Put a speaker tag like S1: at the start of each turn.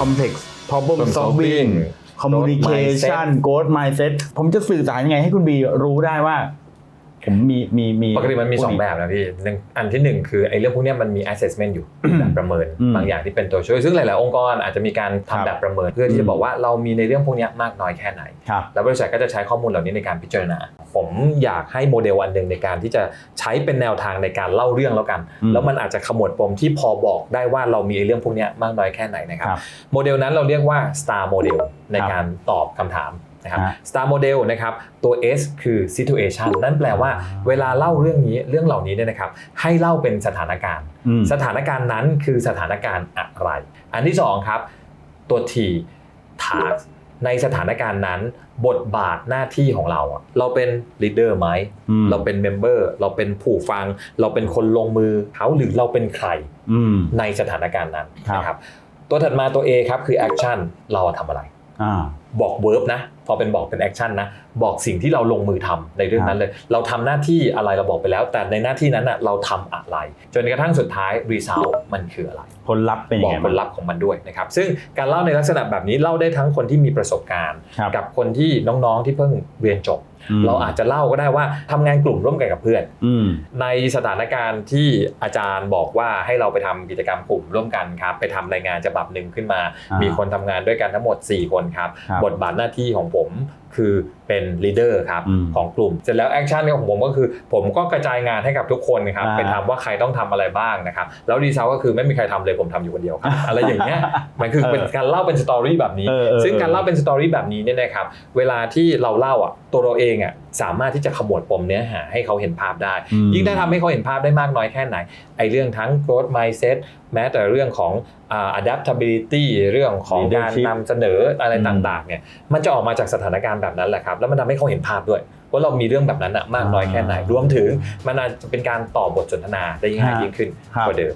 S1: complex problem
S2: Problem
S1: solving
S2: solving
S1: communication growth mindset ผมจะสื่อสารยังไงให้คุณบีรู้ได้ว่า ผมมีมีมี
S2: ปกติมันมี2แบบนะพี่หนึ่งอันที่1คือไอ้เรื่องพวกเนี้ยมันมี assessment อยู่แบบประเมิน
S1: อืม
S2: บางอย่างที่เป็นตัวช่วย ซึ่งหลาย ๆ องค์กรอาจจะมีการ
S1: ครับ
S2: ทำแบบประเมิน เพื่อที่จะบอกว่าเรามีในเรื่องพวกเนี้ยมากน้อยแค่ไหน
S1: ครับ
S2: แล้วบริษัทก็จะใช้ข้อมูลเหล่านี้ในการพิจารณา ผมอยากให้โมเดลอันหนึ่งในการที่จะใช้เป็นแนวทางในการเล่าเรื่องแล้วกัน
S1: อืม
S2: แล้วมันอาจจะขมวดปมที่พอบอกได้ว่าเรามีไอ้เรื่องพวกเนี้ยมากน้อยแค่ไหนนะครับ
S1: ครับ
S2: โมเดลนั้นเราเรียกว่า STAR Model ใน
S1: ครับ
S2: การตอบคำถาม นะครับ
S1: ฮะ
S2: STAR Model นะครับตัว S คือ situation นั่นแปลว่าเวลาเล่าเรื่องนี้เรื่องเหล่านี้เนี่ยนะครับให้เล่าเป็นสถานการณ์
S1: อืม
S2: สถานการณ์นั้นคือสถานการณ์อะไร อันที่สองครับตัว T task ในสถานการณ์นั้นบทบาทหน้าที่ของเราอะเราเป็น leader ไหม
S1: อืม
S2: เราเป็น member เราเป็นผู้ฟัง เราเป็นคนลงมือเขาหรือเราเป็นใคร
S1: อืม
S2: ในสถานการณ์นั้น
S1: ครับ
S2: นะครับตัวถัดมาตัว A ครับคือ action เราทำอะไร
S1: อ่า
S2: บอก verb นะ พอเป็นบอกเป็น action นะ บอกสิ่งที่เราลงมือทำในเรื่องนั้นเลย เราทำหน้าที่อะไรเราบอกไปแล้ว แต่ในหน้าที่นั้นอะเราทำอะไร จนกระทั่งสุดท้าย result มันคืออะไร
S1: ผลลัพธ์เป็นยั
S2: บ
S1: ง
S2: อก
S1: ไง
S2: ผลลัพธ์ของมันด้วยนะครับ ซึ่งการเล่าในลักษณะแบบนี้เล่าได้ทั้งคนที่มีประสบการณ์
S1: ครับ
S2: กับคนที่น้องๆที่เพิ่งเรียนจบ
S1: ม
S2: เราอาจจะเล่าก็ได้ว่าทำงานกลุ่มร่วมกันกับเพื่อน
S1: อืม
S2: ในสถานการณ์ที่อาจารย์บอกว่าให้เราไปทำกิจกรรมกลุ่มร่วมกันครับ ไปทำรายงานฉบับหนึ่งขึ้นมา
S1: อ่ามี
S2: มีคนทำงานด้วยกันทั้งหมด 4 คนครับ
S1: ครับ
S2: ทบาทหน้าที่ของผมคือเป็นลีดเดอร์ครับ
S1: อืม
S2: ของกลุ่ม เสร็จแล้วแอคชั่นของผมก็คือ ผมก็กระจายงานให้กับทุกคนครับ
S1: อ่า
S2: ไปทำว่าใครต้องทำอะไรบ้างนะครับแล้วดีเซลก็คือไม่มีใครทำเลยผมทำอยู่คนเดียวครับอะไรอย่างเงี้ยมันคือเป็นการเล่าเป็นสตอรี่แบบนี้
S1: เออเออ
S2: ซึ่งการเล่าเป็นสตอรี่แบบนี้เนี่ยนะครับเวลาที่เราเล่าอะตัวเราเองอะสามารถที่จะขมวดปมเนื้อหาให้เขาเห็นภาพได้
S1: อืม
S2: ยิ่งได้ทำให้เขาเห็นภาพได้มากน้อยแค่ไหนไอเรื่องทั้ง growth mindset แม้แต่เรื่องของอ่า adaptability เรื่องของการ
S1: Leadership
S2: นำเสนออะไร
S1: อืม
S2: ต่างๆเนี่ยมันจะออกมาจากสถานการณ์แบบนั้นแหละครับแล้วมันทำให้เขาเห็นภาพด้วยว่าเรามีเรื่องแบบนั้นอะมากน้อยแค่ไหนรวมถึงมันอาจจะเป็นการต่อบทสนทนาได้ง่ายยิ่งขึ้น
S1: ครับ
S2: กว่าเดิม